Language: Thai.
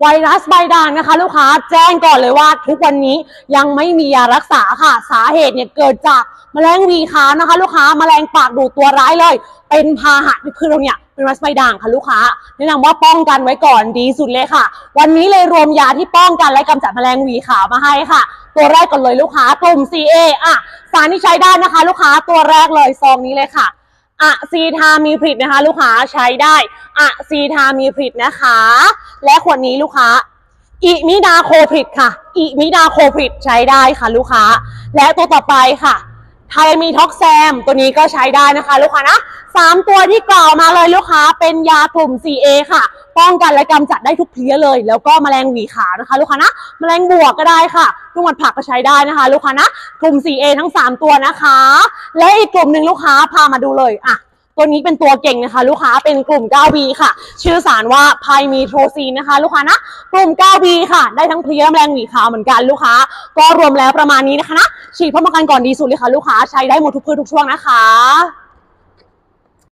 ไวรัสใบด่างนะคะลูกค้าแจ้งก่อนเลยว่า ทุกวันนี้ยังไม่มียารักษาค่ะ สาเหตุเนี่ยเกิดจากแมลงวีขานะคะ ลูกค้าแมลงปากดูดตัวร้ายเลย เป็นพาหะคือเราเนี่ยเป็นไวรัสใบด่างค่ะลูกค้า แนะนำว่าป้องกันไว้ก่อนดีสุดเลยค่ะ วันนี้เลยรวมยาที่ป้องกันและกำจัดแมลงวีขาวมาให้ค่ะ ตัวแรกก่อนเลยลูกค้ากลุ่ม CA อะสารที่ใช้ได้นะคะ ลูกค้าตัวแรกเลยซองนี้เลยค่ะอะซีทามีผลิตนะคะ ลูกค้าใช้ได้อะซีทามีผลิตนะคะ และขวดนี้ลูกค้าอิมิดาโคผลิตค่ะอิมิดาโคผลิตใช้ได้ค่ะลูกค้า และตัวต่อไปค่ะ ไทมีท็อกแซม ตัวนี้ก็ใช้ได้นะคะ ลูกค้านะสามตัวที่กล่าวมาเลยลูกค้า เป็นยากลุ่ม CA ค่ะ ป้องกันและกำจัดได้ทุกเพลี้ยเลย แล้วก็แมลงหวีขาวนะคะ ลูกค้านะแมลงบวกก็ได้ค่ะลูกหมัดผักก็ใช้ได้นะคะ ลูกค้านะกลุ่ม CA ทั้ง 3 ตัวนะคะ และอีกกลุ่มหนึ่งลูกค้าพามาดูเลยอะ ตัวนี้เป็นตัวเก่งนะคะ ลูกค้าเป็นกลุ่ม 9B ค่ะ ชื่อสารว่าไพมีโทซีนนะคะ ลูกค้านะ กลุ่ม 9B ค่ะ ได้ทั้งเพลี้ยแมลงหวีขาวเหมือนกันลูกค้า ก็รวมแล้วประมาณนี้นะคะนะฉีดพ่นป้องกันก่อนดีสุดเลยค่ะ ลูกค้าใช้ได้หมดทุกพืชทุกช่วงนะคะ